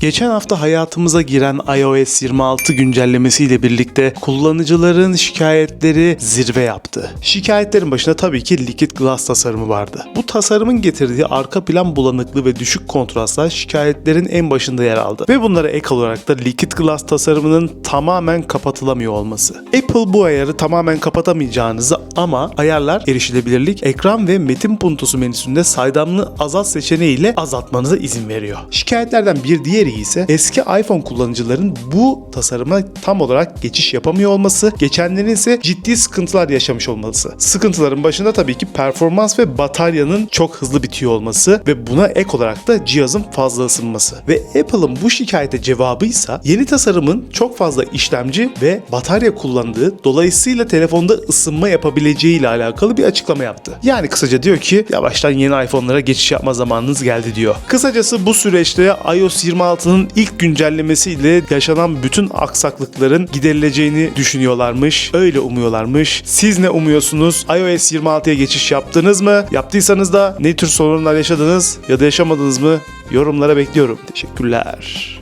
Geçen hafta hayatımıza giren iOS 26 güncellemesiyle birlikte kullanıcıların şikayetleri zirve yaptı. Şikayetlerin başında tabii ki Liquid Glass tasarımı vardı. Bu tasarımın getirdiği arka plan bulanıklığı ve düşük kontrastlar şikayetlerin en başında yer aldı. Ve bunlara ek olarak da Liquid Glass tasarımının tamamen kapatılamıyor olması. Apple bu ayarı tamamen kapatamayacağınızı ama ayarlar erişilebilirlik, ekran ve metin puntosu menüsünde saydamlı azalt seçeneğiyle azaltmanıza izin veriyor. Şikayetlerden bir diğeri ise eski iPhone kullanıcıların bu tasarıma tam olarak geçiş yapamıyor olması, geçenlerin ise ciddi sıkıntılar yaşamış olması. Sıkıntıların başında tabii ki performans ve bataryanın çok hızlı bitiyor olması ve buna ek olarak da cihazın fazla ısınması. Ve Apple'ın bu şikayete cevabıysa yeni tasarımın çok fazla işlemci ve batarya kullandığı dolayısıyla telefonda ısınma yapabileceği ile alakalı bir açıklama yaptı. Yani kısaca diyor ki yavaştan yeni iPhone'lara geçiş yapma zamanınız geldi diyor. Kısacası bu süreçte iOS 26'nın ilk güncellemesiyle yaşanan bütün aksaklıkların giderileceğini düşünüyorlarmış. Öyle umuyorlarmış. Siz ne umuyorsunuz? iOS 26'ya geçiş yaptınız mı? Yaptıysanız da ne tür sorunlar yaşadınız ya da yaşamadınız mı? Yorumlara bekliyorum. Teşekkürler.